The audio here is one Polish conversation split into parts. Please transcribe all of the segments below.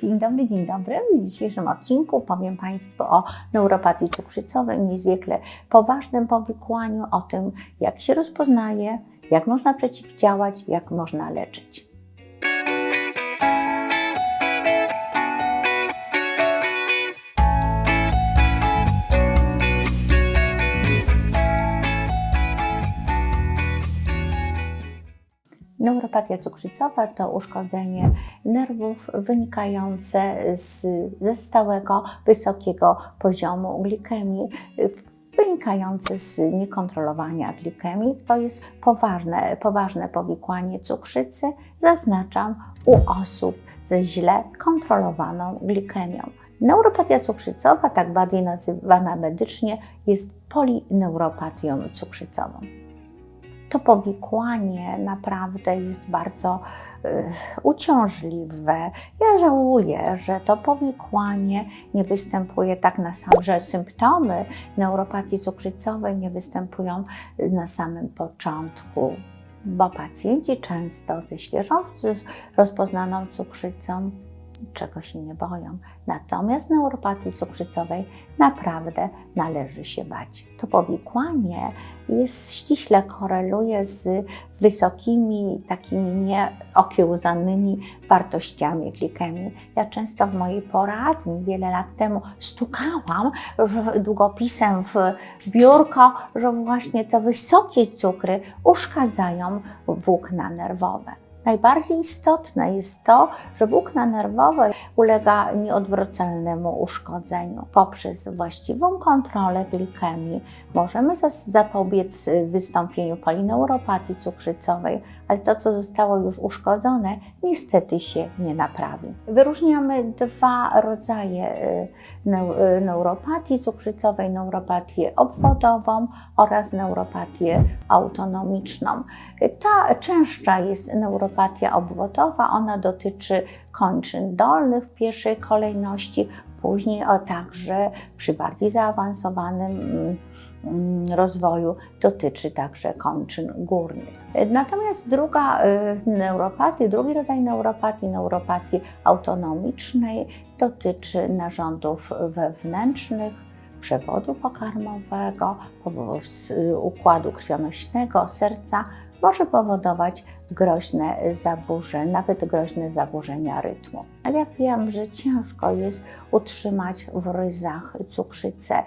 Dzień dobry, dzień dobry. W dzisiejszym odcinku powiem Państwu o neuropatii cukrzycowej, niezwykle poważnym powikłaniu, o tym, jak się rozpoznaje, jak można przeciwdziałać, jak można leczyć. Neuropatia cukrzycowa to uszkodzenie nerwów wynikające z, ze stałego, wysokiego poziomu glikemii, wynikające z niekontrolowania glikemii. To jest poważne, poważne powikłanie cukrzycy, zaznaczam, u osób ze źle kontrolowaną glikemią. Neuropatia cukrzycowa, tak bardziej nazywana medycznie, jest polineuropatią cukrzycową to powikłanie naprawdę jest bardzo y, uciążliwe. Ja żałuję, że to powikłanie nie występuje tak na sam, że symptomy neuropatii cukrzycowej nie występują na samym początku, bo pacjenci często ze świeżą rozpoznaną cukrzycą czego się nie boją. Natomiast neuropatii cukrzycowej naprawdę należy się bać. To powikłanie jest, ściśle koreluje z wysokimi, takimi nieokiełzanymi wartościami glikemii. Ja często w mojej poradni wiele lat temu stukałam długopisem w biurko, że właśnie te wysokie cukry uszkadzają włókna nerwowe. Najbardziej istotne jest to, że włókna nerwowe ulega nieodwracalnemu uszkodzeniu. Poprzez właściwą kontrolę glikemii możemy zapobiec wystąpieniu polineuropatii cukrzycowej, ale to, co zostało już uszkodzone, niestety się nie naprawi. Wyróżniamy dwa rodzaje y, y, neuropatii cukrzycowej, neuropatię obwodową oraz neuropatię autonomiczną. Ta częstsza jest neuropatia obwodowa, ona dotyczy kończyn dolnych w pierwszej kolejności, później o także przy bardziej zaawansowanym mm, rozwoju dotyczy także kończyn górnych. Natomiast druga y, neuropatia, drugi rodzaj neuropatii, neuropatii autonomicznej, dotyczy narządów wewnętrznych, przewodu pokarmowego, układu krwionośnego, serca, może powodować groźne zaburzenia, nawet groźne zaburzenia rytmu. Ale ja wiem, że ciężko jest utrzymać w ryzach cukrzycę.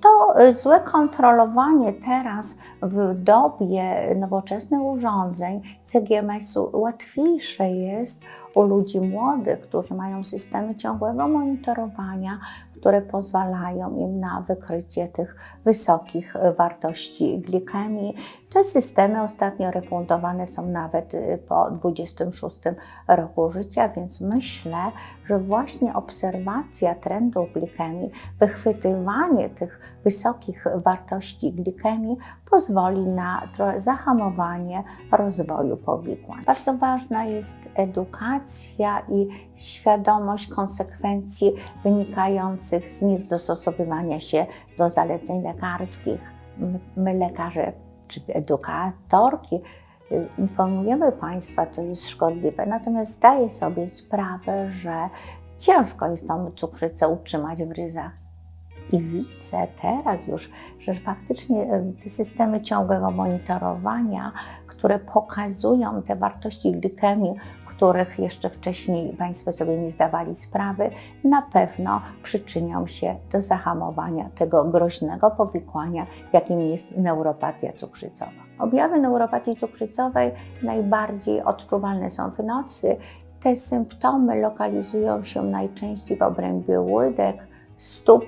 To złe kontrolowanie teraz w dobie nowoczesnych urządzeń CGMS-u łatwiejsze jest u ludzi młodych, którzy mają systemy ciągłego monitorowania, które pozwalają im na wykrycie tych wysokich wartości glikemii. Te systemy ostatnio refundowane są nawet y, po 26 roku życia, więc myślę, że właśnie obserwacja trendu glikemii, wychwytywanie tych wysokich wartości glikemii pozwoli na zahamowanie rozwoju powikłań. Bardzo ważna jest edukacja i świadomość konsekwencji wynikających z niedostosowywania się do zaleceń lekarskich. My, lekarze czy edukatorki y, informujemy Państwa, co jest szkodliwe, natomiast zdaję sobie sprawę, że ciężko jest tą cukrzycę utrzymać w ryzach. I widzę teraz już, że faktycznie te systemy ciągłego monitorowania, które pokazują te wartości glikemii, których jeszcze wcześniej Państwo sobie nie zdawali sprawy, na pewno przyczynią się do zahamowania tego groźnego powikłania, jakim jest neuropatia cukrzycowa. Objawy neuropatii cukrzycowej najbardziej odczuwalne są w nocy. Te symptomy lokalizują się najczęściej w obrębie łydek, stóp,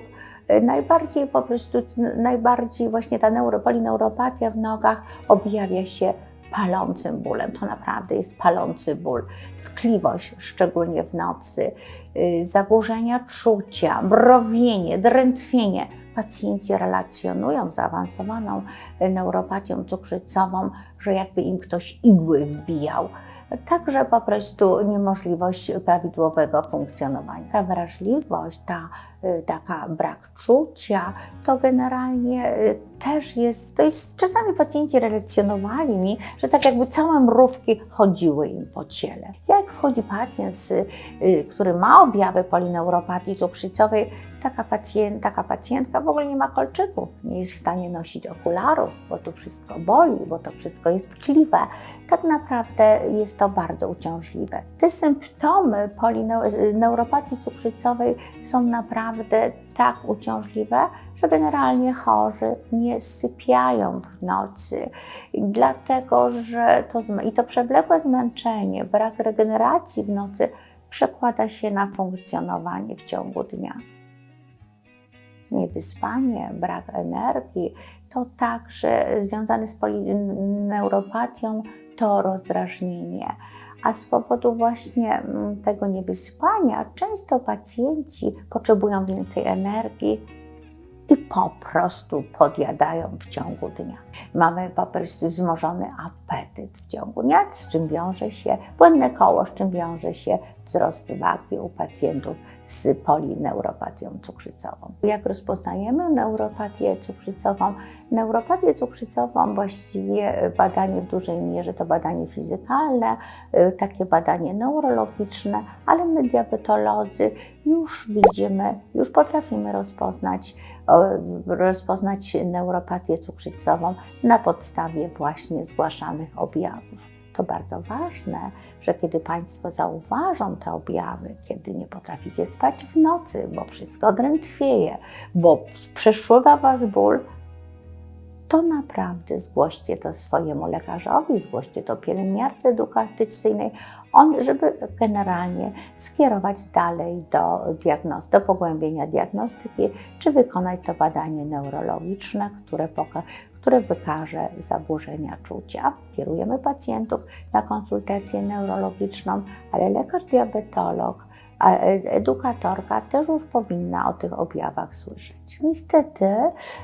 najbardziej po prostu, najbardziej właśnie ta neuro, polineuropatia w nogach objawia się palącym bólem. To naprawdę jest palący ból. Tkliwość, szczególnie w nocy, y, zaburzenia czucia, mrowienie, drętwienie. Pacjenci relacjonują zaawansowaną neuropatią cukrzycową, że jakby im ktoś igły wbijał także po prostu niemożliwość prawidłowego funkcjonowania. Ta wrażliwość, ta y, taka brak czucia, to generalnie y, też jest, to jest, czasami pacjenci relacjonowali mi, że tak jakby całe mrówki chodziły im po ciele. Jak wchodzi pacjent, y, który ma objawy polineuropatii cukrzycowej, taka, pacjent, taka pacjentka w ogóle nie ma kolczyków, nie jest w stanie nosić okularów, bo to wszystko boli, bo to wszystko jest tkliwe. Tak naprawdę jest to bardzo uciążliwe. Te symptomy polineuropatii cukrzycowej są naprawdę tak uciążliwe, że generalnie chorzy nie sypiają w nocy, dlatego że to, i to przewlekłe zmęczenie, brak regeneracji w nocy przekłada się na funkcjonowanie w ciągu dnia niewyspanie, brak energii, to także związane z polineuropatią to rozdrażnienie. A z powodu właśnie mm, tego niewyspania często pacjenci potrzebują więcej energii, i po prostu podjadają w ciągu dnia. Mamy po prostu wzmożony apetyt w ciągu dnia, z czym wiąże się błędne koło, z czym wiąże się wzrost wagi u pacjentów z polineuropatią cukrzycową. Jak rozpoznajemy neuropatię cukrzycową? Neuropatię cukrzycową właściwie badanie w dużej mierze to badanie fizykalne, y, takie badanie neurologiczne, ale my diabetolodzy już widzimy, już potrafimy rozpoznać, rozpoznać neuropatię cukrzycową na podstawie właśnie zgłaszanych objawów. To bardzo ważne, że kiedy Państwo zauważą te objawy, kiedy nie potraficie spać w nocy, bo wszystko drętwieje, bo przeszływa Was ból, to naprawdę zgłoście to swojemu lekarzowi, zgłoście to pielęgniarce edukacyjnej, on, żeby generalnie skierować dalej do, diagnoz, do pogłębienia diagnostyki, czy wykonać to badanie neurologiczne, które, poka- które wykaże zaburzenia czucia. Kierujemy pacjentów na konsultację neurologiczną, ale lekarz diabetolog a edukatorka też już powinna o tych objawach słyszeć. Niestety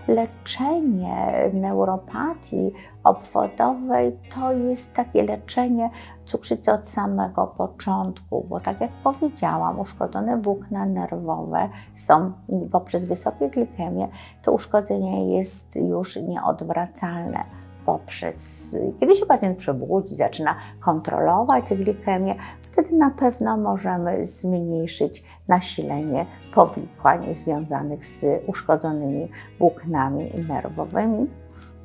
leczenie neuropatii obwodowej to jest takie leczenie cukrzycy od samego początku, bo tak jak powiedziałam, uszkodzone włókna nerwowe są poprzez wysokie glikemię, to uszkodzenie jest już nieodwracalne poprzez, kiedy się pacjent przebudzi, zaczyna kontrolować glikemię, wtedy na pewno możemy zmniejszyć nasilenie powikłań związanych z uszkodzonymi włóknami nerwowymi.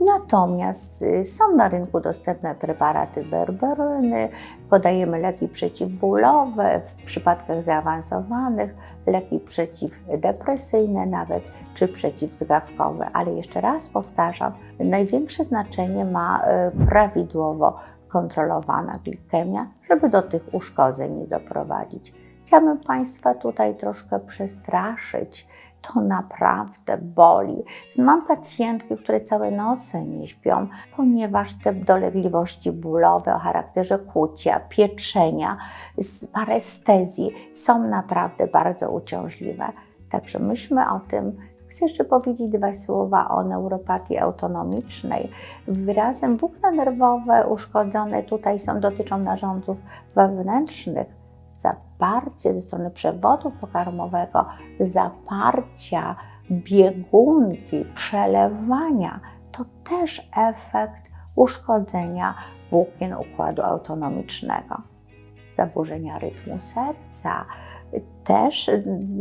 Natomiast y, są na rynku dostępne preparaty berberyny, podajemy leki przeciwbólowe, w przypadkach zaawansowanych leki przeciwdepresyjne nawet, czy przeciwdrgawkowe. Ale jeszcze raz powtarzam, największe znaczenie ma y, prawidłowo kontrolowana glikemia, żeby do tych uszkodzeń nie doprowadzić. Chciałabym Państwa tutaj troszkę przestraszyć, to naprawdę boli. Mam pacjentki, które całe noce nie śpią, ponieważ te dolegliwości bólowe o charakterze kłucia, pieczenia, parestezji są naprawdę bardzo uciążliwe. Także myślmy o tym, Chcę jeszcze powiedzieć dwa słowa o neuropatii autonomicznej. Wyrazem włókna nerwowe uszkodzone tutaj są, dotyczą narządów wewnętrznych, zaparcie ze strony przewodu pokarmowego, zaparcia, biegunki, przelewania, to też efekt uszkodzenia włókien układu autonomicznego. Zaburzenia rytmu serca też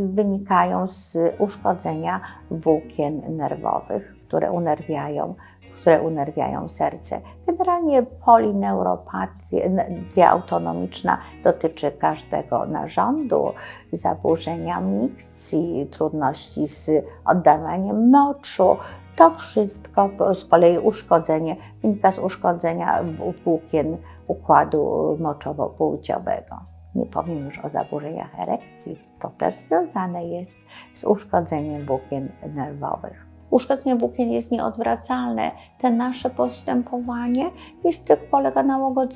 wynikają z uszkodzenia włókien nerwowych, które unerwiają które unerwiają serce. Generalnie polineuropatia autonomiczna dotyczy każdego narządu, zaburzenia mikcji, trudności z oddawaniem moczu. To wszystko, z kolei uszkodzenie, wynika z uszkodzenia włókien układu moczowo-płciowego. Nie powiem już o zaburzeniach erekcji, to też związane jest z uszkodzeniem włókien nerwowych. Uszkodzenie włókien jest nieodwracalne. Te nasze postępowanie jest polega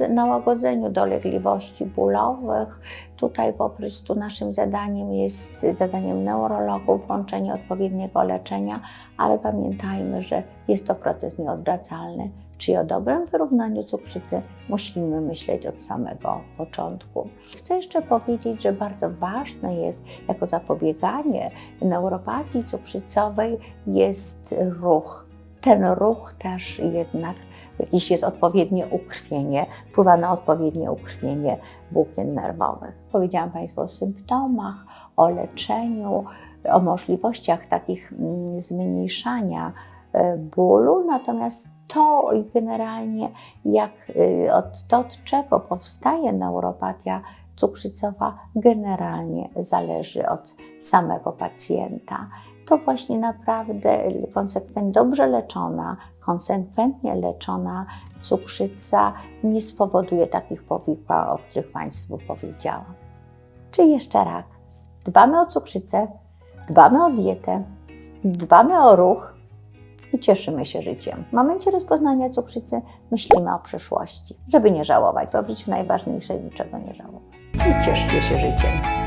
na łagodzeniu dolegliwości bólowych. Tutaj po prostu naszym zadaniem jest, zadaniem neurologów, włączenie odpowiedniego leczenia, ale pamiętajmy, że jest to proces nieodwracalny. Czyli o dobrym wyrównaniu cukrzycy musimy myśleć od samego początku. Chcę jeszcze powiedzieć, że bardzo ważne jest jako zapobieganie neuropatii cukrzycowej jest ruch ten ruch też jednak jakieś jest odpowiednie ukrwienie, wpływa na odpowiednie ukrwienie włókien nerwowych. Powiedziałam Państwu o symptomach, o leczeniu, o możliwościach takich mm, zmniejszania bólu, natomiast to generalnie jak y, od, to, od czego powstaje neuropatia cukrzycowa, generalnie zależy od samego pacjenta. To właśnie naprawdę konsekwentnie, dobrze leczona, konsekwentnie leczona cukrzyca nie spowoduje takich powikłań, o których Państwu powiedziałam. Czyli jeszcze raz, dbamy o cukrzycę, dbamy o dietę, dbamy o ruch i cieszymy się życiem. W momencie rozpoznania cukrzycy myślimy o przyszłości, żeby nie żałować, bo w życiu najważniejsze niczego nie żałować. I cieszcie się życiem.